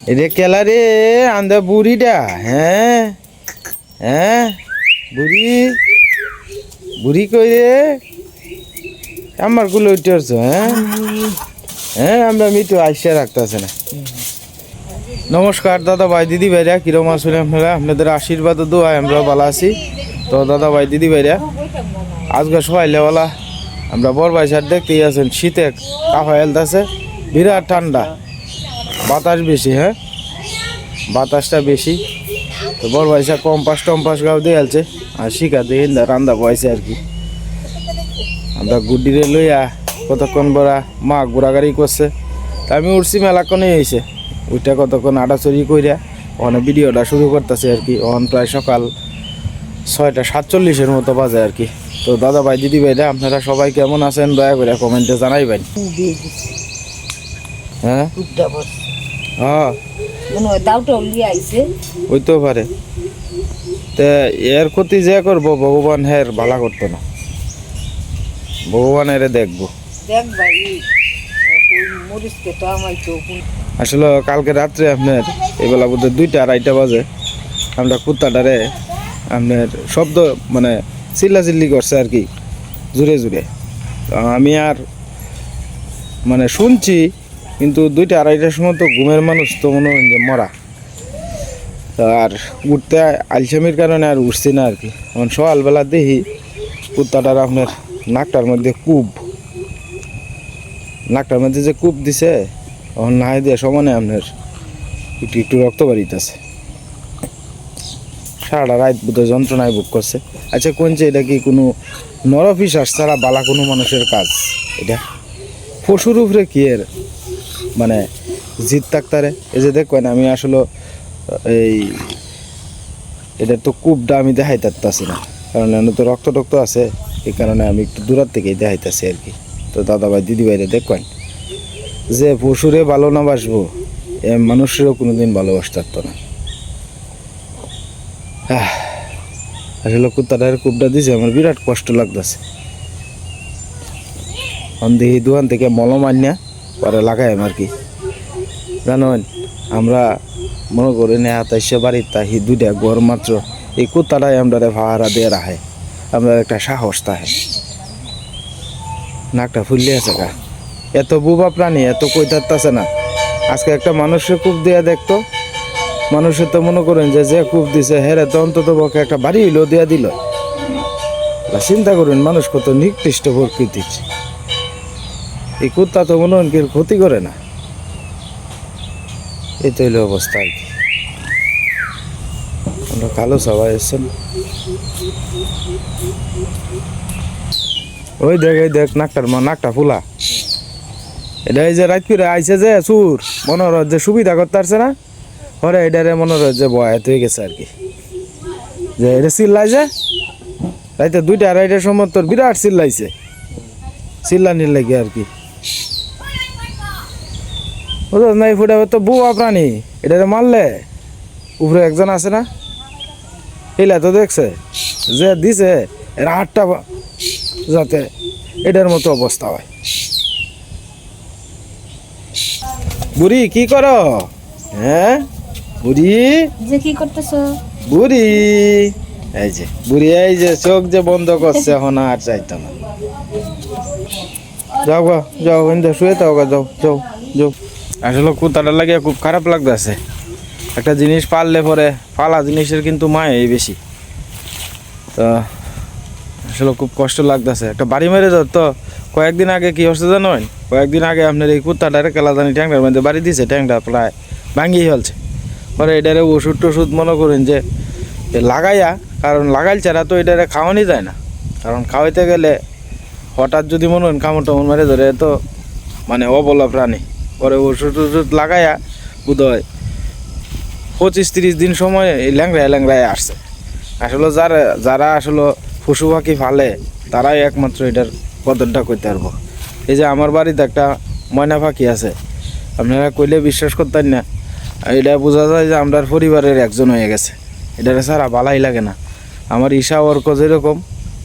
এটা কেলা রে, আন্দা বুড়িটা হ্যাঁ? হ্যাঁ? বুড়ি? বুড়ি কই রে? আমারগুলো উঠেছ হ্যাঁ? হ্যাঁ আমরা মিটু আইসা রাখতেছে না। নমস্কার দাদা ভাই দিদি ভাইরা কিরম আসলে আপনারা? আপনাদের আশীর্বাদ ও দোয়া আমরা ভালো আছি। তো দাদা ভাই দিদি ভাইরা আজকে সবাই লেওয়ালা আমরা বড় ভাই স্যার দেখতেই আছেন, শীতে কাফা হেলতেছে বিরাট ঠান্ডা। বাতাস বেশি হ্যাঁ? বাতাসটা বেশি। তো বড় স্যার কম্পাস টম্পাস গাও দিয়ে আলছে। আর শিখা দিয়ে রান্দা বয়সে আর কি। আমরা গুডিরে লইয়া কতক্ষণ বড়া মা ঘোরাঘাড়ি করছে। তা আমি উঠছি মেলাক্ষণে এসে। ওইটা কতক্ষণ আটাচড়ি কইরা ওখানে ভিডিওটা শুরু করতেছে আর কি। ওখান প্রায় সকাল ছয়টা সাতচল্লিশের মতো বাজে আর কি। তো দাদা ভাই দিদি ভাইরা আপনারা সবাই কেমন আছেন? দয়া করে কমেন্টে জানাইবেন। হ্যাঁ? হ্যাঁ। মনে হয় উলিয়ে আইছে। হইতেও পারে। তে এর ক্ষতি যে করব ভগবান হের ভালা করতো না। ভগবান এরে দেখব। দেখ ভাই মরিচকে তো আমার তো আসলে কালকে রাত্রে আপনার এবেলা বোধহয় দুইটা আড়াইটা বাজে। আমরা কুত্তাটারে আপনার শব্দ মানে চিল্লাচিল্লি করছে আর কি জুড়ে জুড়ে। আমি আর মানে শুনছি কিন্তু দুইটা আড়াইটার সময় তো ঘুমের মানুষ তো মনে হয় যে মরা। আর উঠতে আলসামির কারণে আর উঠছি না আর কি এখন সকালবেলা দেখি কুত্তাটার আপনার নাকটার মধ্যে কূপ। নাকটার মধ্যে যে কূপ দিছে তখন নাই দিয়ে সমানে আপনার একটু একটু রক্ত বাড়িতেছে। সারাটা রাত বোধহয় যন্ত্রণায় বুক করছে। আচ্ছা কোনছে এটা কি কোনো নরফিসার ছাড়া বালা কোনো মানুষের কাজ? এটা পশুর উপরে কি এর? মানে জিত তাক্তারে এই যে দেখবেন আমি আসলে, এই, এটা তো কূপটা আমি দেখাই পারতাছি না। কারণ এখানে তো রক্ত টক্ত আছে, এই কারণে আমি একটু দূরার থেকেই দেখাইতেছি আর কি। তো দাদা ভাই দিদি ভাইরে দেখবেন যে পশুরে ভালো না বাসবো, এ মানুষেরও কোনোদিন ভালোবাসতে পারতো না। আসলে কুত্তাটার কূপটা দিছে, আমার বিরাট কষ্ট লাগতেছে। দেখি দোকান থেকে মলম আনিয়া পরে লাগাই আর কি। জানেন, আমরা মনে করি না আতাইশে বাড়ির তাহি দুইটা ঘর মাত্র, এই কুত্তাটাই আমরা ভাড়া দিয়ে রাখে। আমরা একটা সাহস তাহে। নাকটা ফুললে আছে কা এত বুবা প্রাণী, এত কইতারতাছে না। আজকে একটা মানুষের কূপ দিয়া দেখতো। মানুষের তো মনে করেন যে যে কূপ দিছে, হেরে তো অন্তত পক্ষে একটা বাড়ি হইল দিয়া দিল। চিন্তা করুন, মানুষ কত নিকৃষ্ট প্রকৃতির। এই কুত্তা তো মনে হয় ক্ষতি করে না। এই তো হইল অবস্থা আর কি। আমরা কালো সবাই এসছেন। ওই দেখ, এই দেখ, নাকটার মা, নাকটা ফুলা। এটা এই যে রাত করে আইছে যে সুর মনোর যে সুবিধা করতে পারছে না। পরে এটারে মনোর যে বয়াত হয়ে গেছে আর কি। যে এটা চিল্লাই যে, রাইতে দুইটা, আড়াইটার সময় তোর বিরাট চিল্লাইছে। চিল্লানির লাগে আর কি। বুঝলো নাই ফুটে তো বুয়া প্রাণী। এটারে মারলে? উপরে একজন আছে না? এলা তো দেখছে যে দিছে এর হাতটা যাতে এটার মতো অবস্থা হয়। বুড়ি কি করো? হ্যাঁ? বুড়ি? যে কি করতেছো? বুড়ি এই যে বুড়ি এই যে চোখ যে বন্ধ করছে এখন আর চাইতো না। যাও গা যাও শুয়ে গা যাও যাও যাও। আসলে কুত্তাটা লাগে খুব খারাপ লাগতেছে। একটা জিনিস পারলে পরে পালা জিনিসের কিন্তু মায় বেশি। তো আসলে খুব কষ্ট লাগতেছে। একটা বাড়ি মেরে যাও তো। কয়েকদিন আগে কি হচ্ছে জানেন? কয়েকদিন আগে আপনার এই কুত্তাটারে কেলাদানি ট্যাংটার মধ্যে বাড়ি দিয়েছে ট্যাংটা প্রায় ভাঙিয়ে ফেলছে। পরে এটারে ওষুধ টষুধ মনে করেন যে লাগাইয়া, কারণ লাগাইল ছাড়া তো এটারে খাওয়ানি যায় না। কারণ খাওয়াইতে গেলে হঠাৎ যদি মনে হয় কামড় টামড় মেরে ধরে তো মানে অবলা প্রাণী। পরে ওষুধ টষুধ লাগাইয়া বোধ হয় পঁচিশ তিরিশ দিন সময় এই ল্যাংড়ায় ল্যাংড়ায় আসছে। আসলে যারা যারা আসলে পশু পাখি ফালে তারাই একমাত্র এটার কদরটা করতে পারব। এই যে আমার বাড়িতে একটা ময়না পাখি আছে, আপনারা কইলে বিশ্বাস করতেন না। এটা বোঝা যায় যে আমরা পরিবারের একজন হয়ে গেছে। এটারে ছাড়া ভালাই লাগে না। আমার ঈশা অর্ক যেরকম,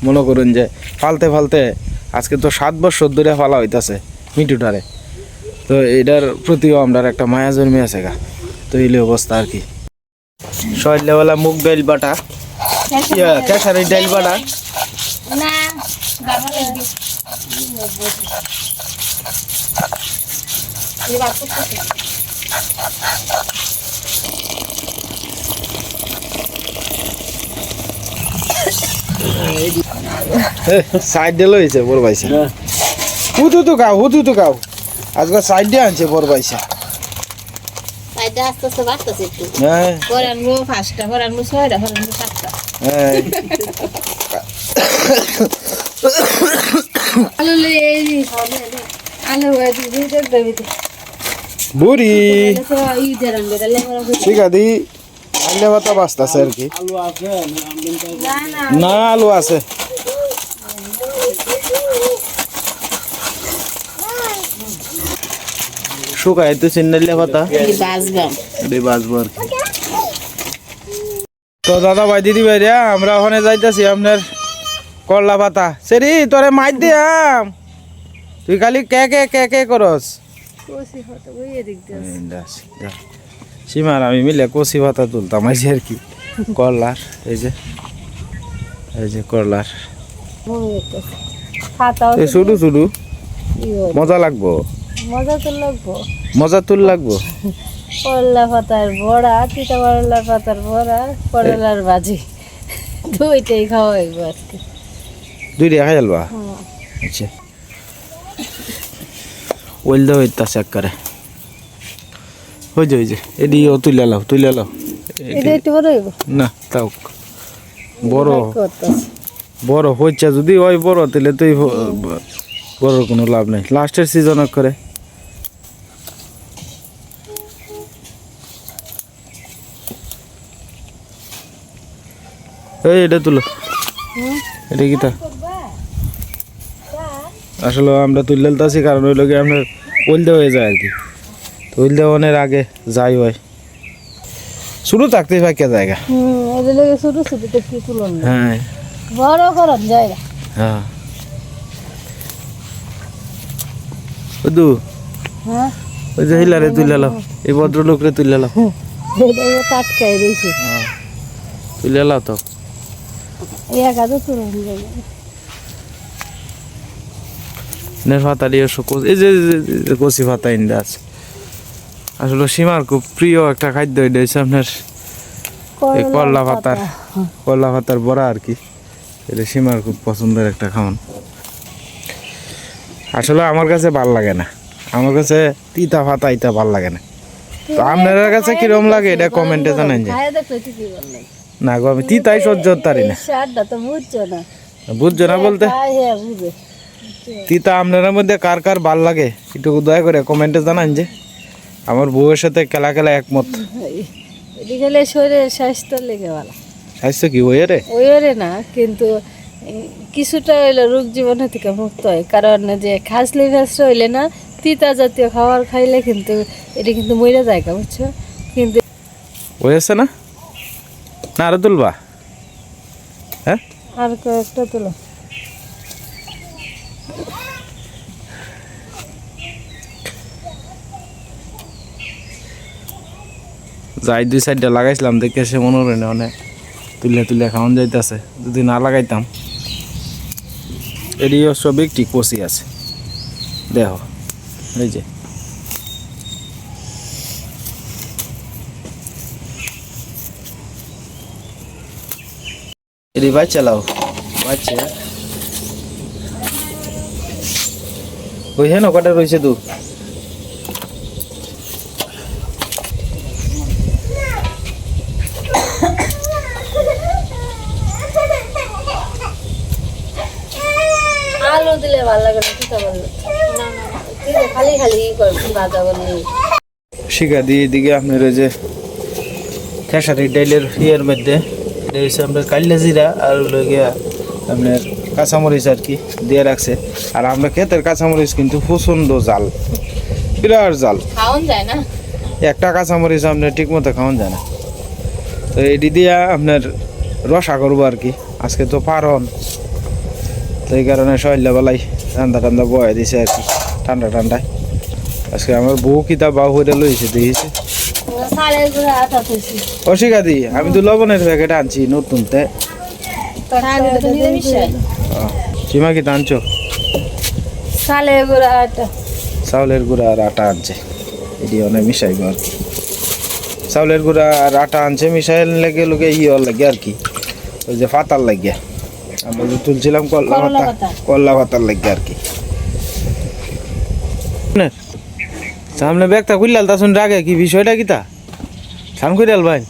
মনে করুন যে ফালতে ফালতে আজকে তো সাত বছর ধরে ফালা হইতাছে মিটুটারে তো এটার প্রতিও আমরা একটা মায়া জন্মে আছে গা। তো এই অবস্থা আর কি। সকালবেলা মুগ ডাইল বাটা। খেসারি ডাইল বাটা। সাইড দিয়ে লইছে বড় পাইছে হুতু তো খাও হুতু তো খাও। আজকে সাইড আনছে বড় পাইছে সাইডে আস্তে আস্তে বাড়তেছে একটু। হ্যাঁ। পরে আনব পাঁচটা পরে আনব ছয়টা পরে আনব সাতটা। হ্যাঁ। আলু লই আলু বুড়ি। ঠিক আছে আইলে ভাতা বাঁচতেছে আর কি। না না না আলু আছে। শুকাই তো চিন্নাইলে এটাই বাঁচবো। আর তো দাদা ভাই দিদি ভাই রে আমরা ওখানে যাইতেছি আপনার করলা পাতা। সেরি তোরে মাইর দিয়াম। তুই খালি কে কে কে কে করস? কোসি হতো ওই সীমার আমি মিলে কচি পাতা তুলতাম এই যে আর কি। করলার এই যে। এই যে করলার শুধু শুধু মজা লাগবো। মজা তো লাগবো? মজা তুল লাগবো? করলা পাতার বড়া তিতা করলা পাতার বড়া করলার ভাজি। দুইটাই খাওয়া হইব আজকে। দুই দেখা যালবা হ্যাঁ। আচ্ছা। ওইল দে হইতাছে একবারে। হয়ে যায় যে এডি ও তুলে লাও তুলে লাও। এটা একটু বড় হইব? না তাও বড়। বড় হচ্ছে যদি ওই বড় তাহলে তুই বড় কোনো লাভ নেই। লাস্টের সিজন করে। এই এটা তুলো। এটা কি তা? আসলে আমরা তুলে তাছি কারণ ওই লোকে আপনার ওইলদে হয়ে যায় আর কি। তো অনেক আগে যাই হয় শুরু থাকতেই পাকে জায়গা? হুম এটা লেগে ছোট ছোট তো কি তুলন হ্যাঁ। বড় করন যায় হ্যাঁ। বুধু হ্যাঁ? ওই যে হিলারে তুলে লাও এই ভদ্রলোকরে তুলে লাও দিয়েছে তুলে লাও তো। এই দিয়ে যে কচি পাতা ইন্দা আছে। আসলে সীমার খুব প্রিয় একটা খাদ্য এটা হচ্ছে আপনার এই করলা পাতার করলা পাতার বড়া আর কি। এটা সীমার খুব পছন্দের একটা খাওয়ান। আসলে আমার কাছে ভালো লাগে না। আমার কাছে তিতা পাতা ইতা ভালো লাগে না। তো আপনাদের কাছে কিরম লাগে এটা কমেন্টে জানেন যে। না গো আমি তিতাই সহ্য করতে না। বুঝছ না। বুঝছ না বলতে? হ্যাঁ বুঝে। তিতা আপনার মধ্যে কার কার ভালো লাগে? একটু দয়া করে কমেন্টে জানান যে। আমার বউয়ের সাথে খেলা খেলা একমত। গেলে শরীরের স্বাস্থ্য লেগে ভালো। স্বাস্থ্য কি ওই রে ওইরে না কিন্তু কিছুটা হইলে রোগ জীবনের থেকে মুক্ত হয়। কারণ যে খাসলি ফ্যাসটা হইলে না তিতা জাতীয় খাবার খাইলে কিন্তু এটা কিন্তু মরে যায় বুঝছ? কিন্তু ওই আছে না? না আরও তুলবা। হ্যাঁ? আর কয়েকটা তুলো। যাই দুই সাইডটা লাগাইছিলাম দেখে সে মনে হয় না অনেক তুলে তুলে খাওয়ান যাইতেছে। যদি না লাগাইতাম এরই সব একটি কষি আছে। দেখো এই যে। এরি বাচ্চা লাও বাচ্চা ওই হ্যাঁ কটা রয়েছে তো আলু দিলে ভালো লাগে না খালি খালি ভাজা শিখা দিয়ে এদিকে আপনার ওই যে খেসারি ডাইলের ইয়ের মধ্যে। এটা হচ্ছে আপনার কাল্লা জিরা আর হলো গিয়া আপনার কাঁচামরিচ আর কি দিয়ে রাখছে। আর আমরা ক্ষেতের কাঁচামরিচ কিন্তু প্রচণ্ড জাল বিরাট জাল। খাওন যায় না? একটা কাঁচামরিচ আপনার ঠিক মতো খাওয়ান যায় না। তো এটি দিয়া আপনার রসা করব আর কি আজকে তো পারন। তো এই কারণে সহল্যাবেলায় ঠান্ডা ঠান্ডা বয়ে দিছে আর কি ঠান্ডা ঠান্ডায়। আজকে আমার বউ কিতা বাউ হইতে লইছে দেখিছে। থইছি অশিকাদি আমি তো লবণের প্যাকেট আনছি নতুনতে। সীমা কি আনছো? সালে গুঁড়া আটা। চাউলের গুঁড়া আর আটা আনছে। এটি অনেক মিশাইব আর কি। চাউলের গুঁড়া আর আটা আনছে মিশাই লেগে লোকে ইয়ে লাগে আর কি। ওই যে পাতার লাগিয়া আমরা যে তুলছিলাম কল্লা পাতা। কল্লা পাতার লাগে আর কি। সামনে ব্যাগটা খুললাল তা শুন রাগে কি বিষয়টা কি তা? সান করে ভাই।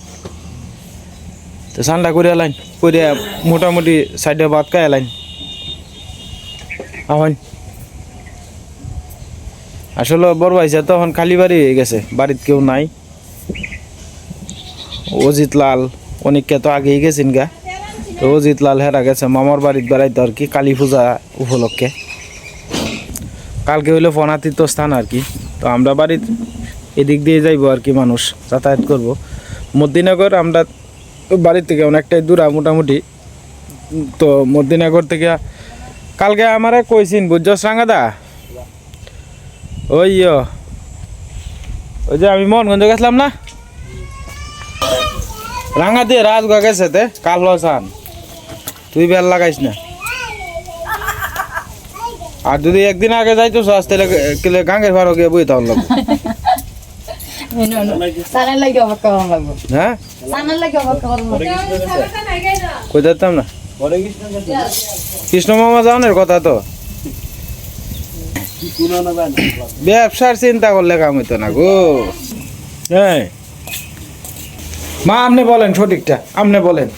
তো সানটা করে লাইন করে মোটামুটি সাইডে ভাত খাই লাইন আহন আসলে বড় ভাইসা তখন খালি বাড়ি হয়ে গেছে, বাড়িতে কেউ নাই। অজিত লাল, অনেককে তো আগেই গেছেন গা। তো অজিত লাল হেরা গেছে, মামার বাড়িতে বেড়াইতে আর কি, কালী পূজা উপলক্ষে। কালকে হইল ফনাতীর্থ স্থান আর কি, তো আমরা বাড়ির এদিক দিয়ে যাইবো আর কি মানুষ, যাতায়াত করব। মদ্দিনগর আমরা বাড়ির থেকে অনেকটাই দূরা মোটামুটি। তো মদ্দিনগর থেকে কালকে আমারে কইছিন, বুঝছস রাঙ্গাদা ওই ওই যে আমি মোহনগঞ্জ গেছিলাম না? রাঙা দিয়ে রাজগা গেছে তে, কালো সান তুই বেল লাগাইস না। আর যদি একদিন আগে যাইতো তাহলে গাঙ্গের ভাড়া গিয়ে বই তাহলে সানার লাগে অবাক কেমন লাগবে হ্যাঁ? কই যেতাম না? কৃষ্ণ মামা যাওয়ানের কথা তো। ব্যবসার চিন্তা করলে কাম হইতো না গো। হ্যাঁ মা আপনি বলেন সঠিকটা আপনি বলেন।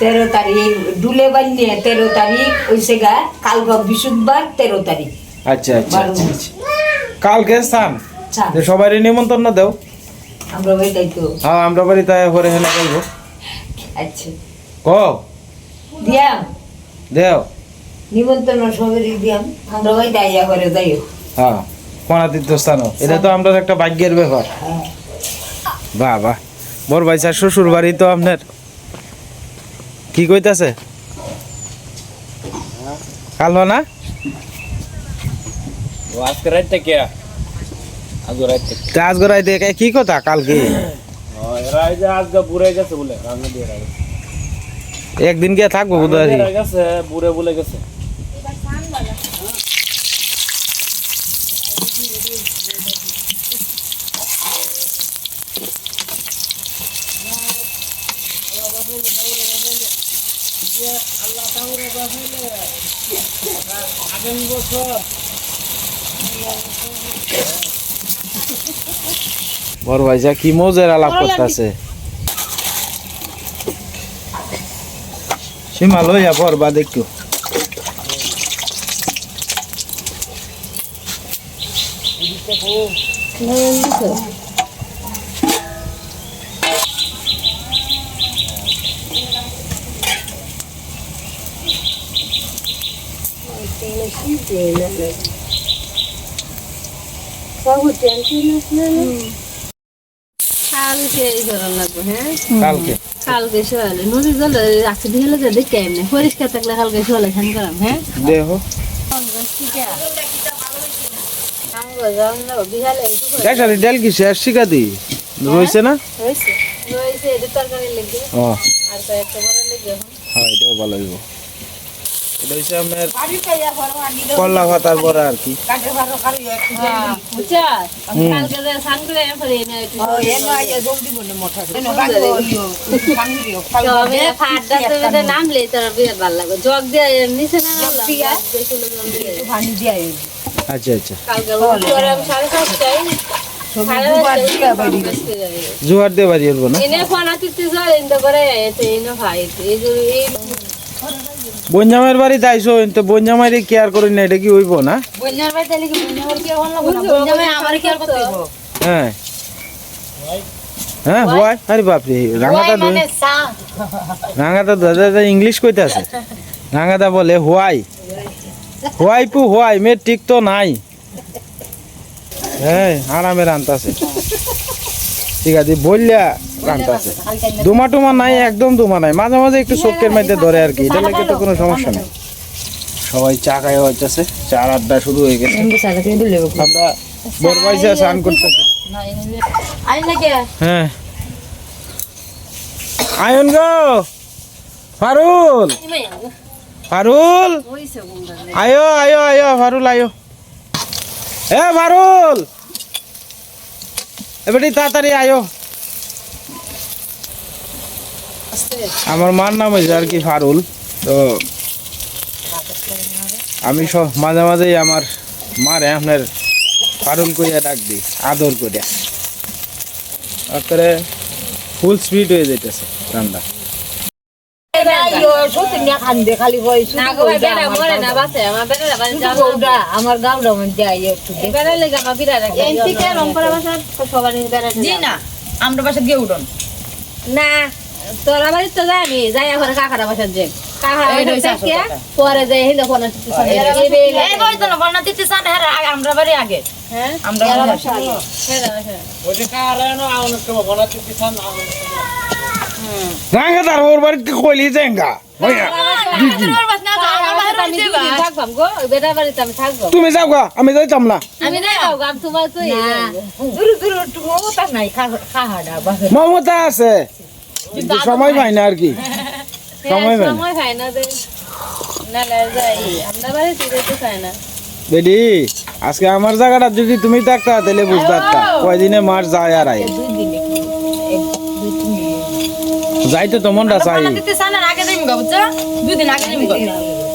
তেরো তারিখ ডুলে বানিয়ে তেরো তারিখ হইছে গা কালকে বৃহস্পতিবার তেরো তারিখ। আচ্ছা আচ্ছা আচ্ছা কালকে স্থান চার। সবাই নিমন্ত্রণ দেও। আমরা ওইটাই তো। হ্যাঁ আমরা পরে হেলে যাইব আচ্ছা। ক দিয়াম। দেও। নিমন্ত্রণ সবারই দিয়াম। আমরা করে যাইও। হ্যাঁ কোনাতীর্থ স্থান এটা তো আমরা একটা ভাগ্যের ব্যাপার। হ্যাঁ। বাহ বাহ বড় ভাই স্যার শ্বশুর বাড়ি তো আপনার। কি কইতাছে? কাল না? আজকে কে আজকে রাইতে তা আজ গড়াই দেখে কি কথা কালকে? এরা আজকে বুড়ে গেছে বলে রান্না দিয়ে রাখে একদিন গিয়ে থাকব বোধ হয় গেছে বুড়ে বলে গেছে। বড় ভাই যা কি মজের আলাপ করতেছে সীমা লইয়া পর বা দেখো কালকে এই করার লাগবে হ্যাঁ? কালকে? কালকে সকালে নদী জল রাখতে দিয়ে হলে দেখে এমনি পরিষ্কার থাকলে কালকে সকালে খান করাম হ্যাঁ? দেহ? একসাথে কি শেষ শিখা দি? রয়েছে না? রয়েছে। রয়েছে এটা তরকারি লেগে। ও। আর কয়েকটা বড় লেগে এখন। হ্যাঁ এটাও ভালো হইব। এটা হচ্ছে আপনার কল্লা ভাতার বড়া আর কি। বুঝছা? কালকে যে স্নান এনে একটু তবে নামলে তার বিরাট ভালো লাগবে। জগ দিয়ে নিচে না দিয়ে। আচ্ছা আচ্ছা। সাড়ে সাতটায়। জোয়ার দিয়ে বাড়ি না? এনে বাড়ি আতিতে যাও এনে করে এতে এনে ভাই এই যে এই বঞ্জামের বাড়িতে আইসো তো বঞ্জামাইরে কেয়ার করি না? এটা কি হইব না আমার করতে হ্যাঁ হ্যাঁ হোয়াই আরে বাপরে রাঙাটা দই রাঙাটা দাদা ইংলিশ কইতে আছে। রাঙাটা বলে হোয়াই হোয়াই পু হোয়াই মে ঠিক তো নাই। হ্যাঁ আরামে রান্তাছে ঠিক আছে বললা দুমা টুমা নাই একদম দুমা নাই। মাঝে মাঝে একটু চোখের মধ্যে ধরে আর কি। এটা লাগে তো কোনো সমস্যা নেই। সবাই চা খাই হইতেছে। চার আড্ডা শুরু হয়ে গেছে। আমরা স্নান করতেছি। হ্যাঁ। আয়ন গো! ফারুল! ফারুল! আয়ো আয়ো আয়ো ফারুল আয়ো। এ ফারুল! এবারে তাড়াতাড়ি আয়ো। আমার মার নাম হয়েছে আর কি ফারুল তো আমি সব মাঝে মাঝেই আমার মারে আপনার ফারুল করিয়া ডাক দিই আদর করিয়া তারপরে ফুল স্পিড হয়ে যেতেছে রান্না। আমার বাসে আমার গাউডা মধ্যে আই একটু বেড়া লেগে আমার বিড়া রাখে। এনটিকে রংপুরা বাসা সবার বেড়া জি না আমরা তোরা বাড়ি তো যাই আমি যাই এখন কাকারা বাসার যে। পরে যাই হিন্দা ফোন হ্যাঁ আমরা বাড়ি আগে হ্যাঁ আমরা রাঙ্গা তার ওর বাড়িতে কইলি জেঙ্গা হইয়া আমি দুদিন থাকবাম গো, ওই বেটা বাড়িতে আমি থাকব। তুমি যাও গা আমি যাইতাম না মমতা আছে কিন্তু সময় পাই না আর কি। সময় পাই না। সময় না না, না, যাই। আমরা বাড়িতে যেতে চাই না। বেডি আজকে আমার জায়গাটা যদি তুমি থাকতা তাহলে বুঝতে কয়দিনে মার যায় আর দিনে। যাইতে তো মনটা চাই।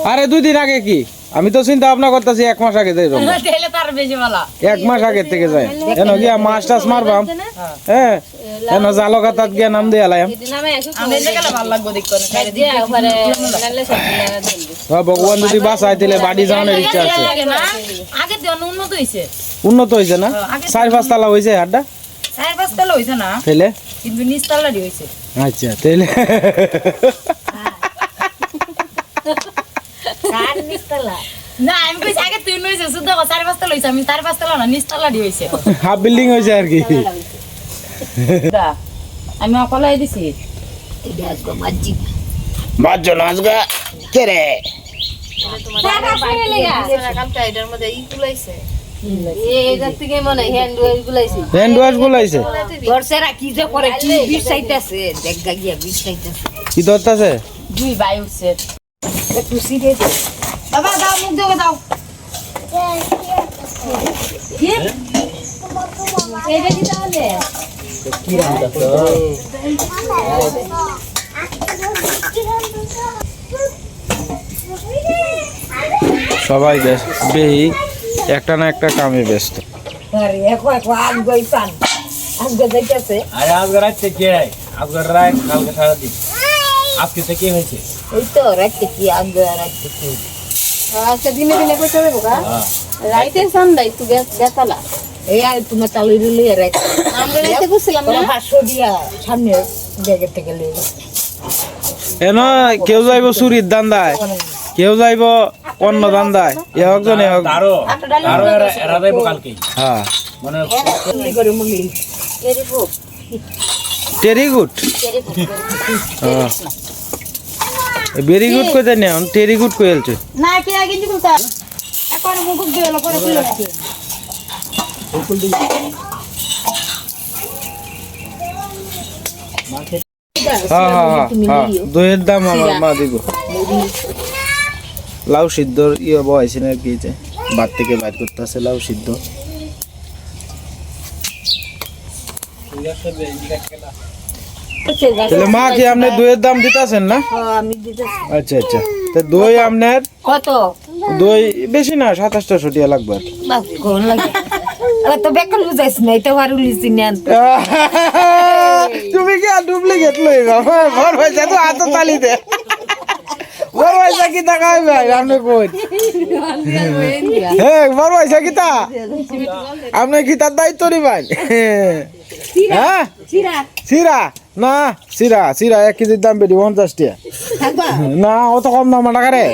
আরে দুই দিন আগে কি? আমি তো চিন্তা ভাবনা করতেছি এক মাস আগে যাই রমনা। বেশি ভালো। এক মাস আগের থেকে যাই কেন গিয়া মাছ টাছ মারবাম। হ্যাঁ কেন জালো কাতাত গিয়া নাম দিয়ে। হ্যাঁ, ভগবান যদি বাঁচায় তাহলে বাড়ি যাওয়ানোর ইচ্ছা আছে। উন্নত হইছে। হয়েছে না? চার পাঁচ তালা হয়েছে হাড্ডা চার পাঁচ তলা হইছে না তাইলে? কিন্তু নিচ তলারই হইছে। আচ্ছা চার নিস্তলা না আমি কইছি আগে তুই নইছে শুদ্ধ চার পাঁচ তলা আমি চার পাঁচ তলা না নিচ তলারই হইছে। হাফ বিল্ডিং হয়েছে আর কি। দা, আমি অকলাই দিছি। বাজ্য নাচ গা কে রে? কি ধরতেছে? দুই বাই বাবা দাও মুখ দেবে দাও। কি তাহলে সবাই বেহি একটা না একটা কামে ব্যস্ত। আরে আজকে রাতে কে আজকে রাত কালকে সারা দিন আজকে থেকে কি হয়েছে? ওই তো রাতে কি আগ রাতে কি আচ্ছা দিনে দিনে রাইতে এই আর তোমার চালু দিলে রাতে আমরা রাইতে বুঝছিলাম না? পাঁচশো দিয়া সামনে ব্যাগের থেকে লিয়ে এন কেউ যাইব চুরির দান্দায় কেউ যাইব অন্য দান্দায় এ একজন এ আরও আরও এরা- এরা কালকে হ্যাঁ। মানে করে মুলি টেরি গুড ভেরি গুড কই জানি এখন টেরি গুড কই আলছে? না কে আগে দিবো তা এখন মুখ করে খুলে রাখি। হ্যাঁ হ্যাঁ হ্যাঁ দইয়ের দাম আমার মা দিব। লাউ সিদ্ধর ইয়ে বয়সে না কি যে বাদ থেকে বাইর করতে আছে লাউ সিদ্ধ। তাহলে মা কি আপনি দইয়ের দাম দিতেছেন না? আচ্ছা আচ্ছা। তা দই আপনার? কত? দই বেশি না সাতাশটা লাগবে আর কি। বাস কোন তো বেকার বুঝাইছ না এটা আর লিছি না। তুমি কি আর ডুপ্লিকেট লই যাও? বড় পয়সা তো হাতে তালি দে। বড় পয়সা কি টাকা ভাই আপনি কই? হ্যাঁ কি তা? আপনি কি তার দায়িত্ব নিবেন হ্যাঁ? সিরা না সিরা সিরা এক কেজির দাম বেশি পঞ্চাশ টিয়া। না অত কম দাম টাকা রে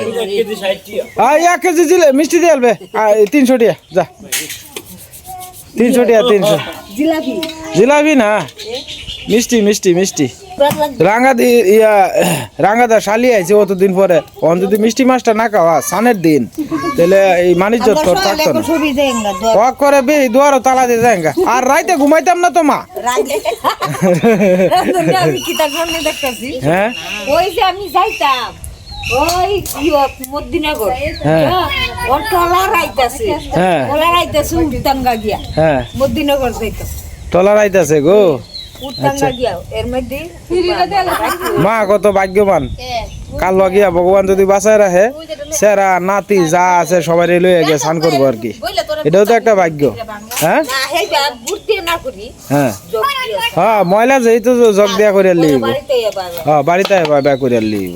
এক কেজি দিলে মিষ্টি দিয়ে আলবে। তিনশো টিয়া যা। তিনশো টিয়া তিনশো। জিলাপি না। মিষ্টি মিষ্টি মিষ্টি। রাঙ্গাদি ইয়া রাঙ্গাদা শালি আইছে অতদিন পরে। অন যদি মিষ্টি মাছটা না খাওয়া সানের দিন তাহলে এই তোর থাকতো না। ওক করে বে দুয়ারও তালা দিয়ে যায় আর রাইতে ঘুমাইতাম না তো মা? হ্যাঁ? ওই যে আমি যাইতাম ওই মদিনাগর হ্যাঁ। ওর হ্যাঁ। গিয়া। হ্যাঁ। মদিনাগর যাইতাম। গো। মধ্যে মা কত ভাগ্যবান। কাল লাগিয়া ভগবান যদি বাঁচায় রাখে সেরা নাতি যা আছে সবাই লইয়া গিয়ে স্নান করব আর কি। এটাও তো একটা ভাগ্য। হ্যাঁ? হ্যাঁ। হ্যাঁ ময়লা যেহেতু জগ দিয়া করে লিব বাড়িতে হ্যাঁ। বাড়িতে ব্যা করে লিব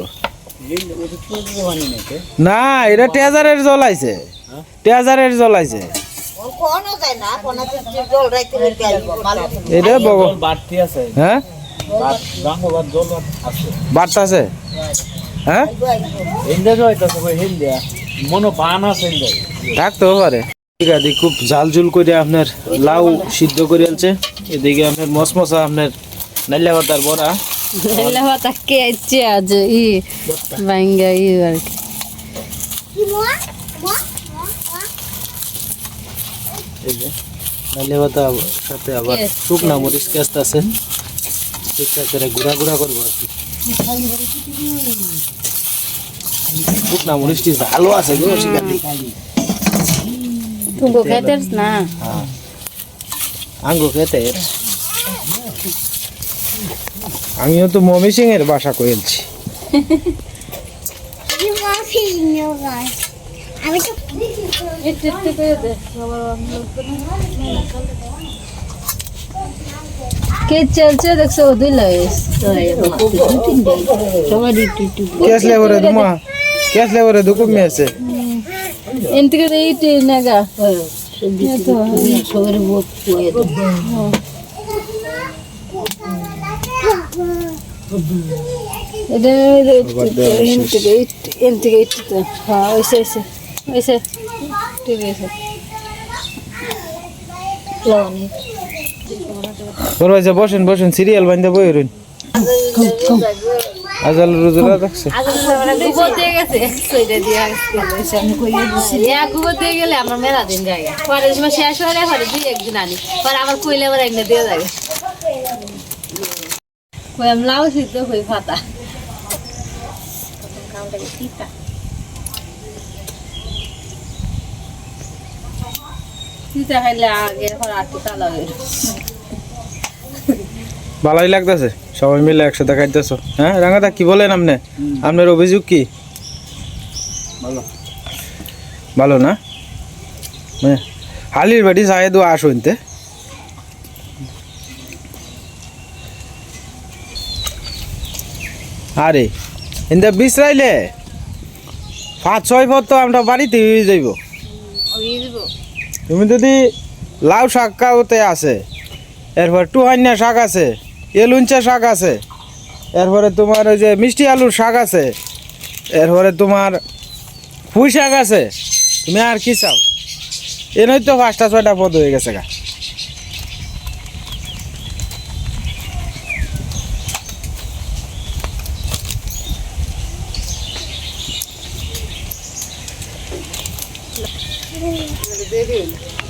না এটা টেজারের জল আইছে। টেজারের জল আইছে। কোনো যায় না কোনো জল রাইতে রাইতে আইবো এটা বাড়তি আছে। হ্যাঁ? আছে। হ্যাঁ? মনো থাকতেও পারে। ঠিক আছে খুব ঝাল ঝুল করে আপনার লাউ সিদ্ধ করে আনছে। এদিকে আপনার মশমশা আপনার নাইলা পাতার বড়া হতা কেছে আজ? ই ভাঙ্গা ই আর কি। এই যে। নাইলা পাতা সাথে আবার শুকনা মরিচ আছে। চেষ্টা করে গুঁড়া গুঁড়া করব আর কি। শুকনা মরিচটি ঝালও আছে গো শিকারি তুমি খাইতেছ না। আঙ্গু খেতে আমিও তো মমি সিং এর বাসা আমি তো একটু একটু করে দে সবার কে চলছে দেখছ দিল সবাই একটু একটু ক্যাশ লেভারে দুমা ক্যাশ লেভারে দুকুম মে আছে এমতি করে এইট নাগা সবার বহুত পোয়ে এটা এমতি গেট এমতি গেট হ্যাঁ ওইসে ওইসে এসে ঠিক আছে বসেন বসেন সিরিয়াল বান্ধা বই রুন আজাল রোজরা দেখছে। গেলে আমার মেলা দিন যায় পরের সময় শেষ হলে দুই একদিন আনি পরে আবার কইলে আবার একদিন দিয়ে যায় কই আমি লাউ সিদ্ধ হই ফাতা তিতা খাইলে আগে এখন আর তিতা লাগে ভালোই লাগতেছে? সবাই মিলে একসাথে খাইতেছো। হ্যাঁ রাঙাদা কি বলেন আপনি? আপনার অভিযোগ কি? ভালো। ভালো না? মানে হালির বাড়ি যায় দু আস হইতে আরে ইন্দা বিশ্রাইলে? পাঁচ ছয় পর তো আমরা বাড়িতে হয়ে যাইব। ওই দিব তুমি যদি লাউ শাক কাউতে আছে, এরপর টুহান্যা শাক আছে এলুঞ্চা শাক আছে, এরপরে তোমার ওই যে মিষ্টি আলুর শাক আছে, এরপরে তোমার পুঁই শাক আছে, তুমি আর কি চাও? এনেই তো পাঁচটা, ছয়টা পদ হয়ে গেছে গা।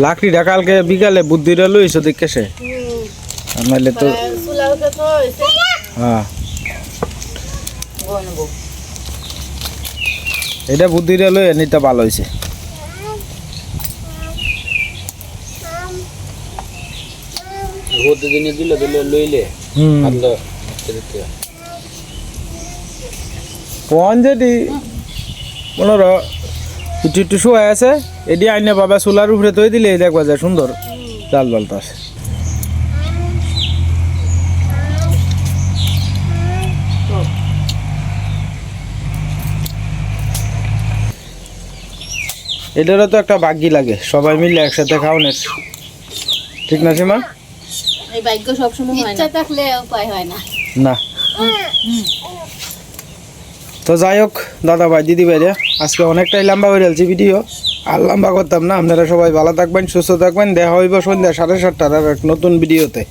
লাকড়িটা কালকে বিকালে বুদ্ধিটা লইছ দেখে সে নাহলে তো চুলাতে হ্যাঁ। এটা বুদ্ধিটা লই নিতে ভালো হয়েছে। প্রতিদিনে দিলে দিলে লইলে। পন মনে একটু একটু শোয়া আছে এটি আইনে বাবা চুলার উপরে তৈ দিলে দেখবা যায় সুন্দর জাল বালতা আছে এটারও তো একটা বাগ্যি লাগে সবাই মিলে একসাথে খাওয়ানোর। ঠিক না সীমা? এই ভাগ্য সবসময় হয় না। ইচ্ছা থাকলে উপায় হয় না। না। তো যাই হোক দাদা ভাই দিদি ভাইরা আজকে অনেকটাই লম্বা হয়ে যাচ্ছে ভিডিও আর লম্বা করতাম না। আপনারা সবাই ভালো থাকবেন, সুস্থ থাকবেন। দেখা হইব সন্ধ্যা সাড়ে সাতটার আর এক নতুন ভিডিওতে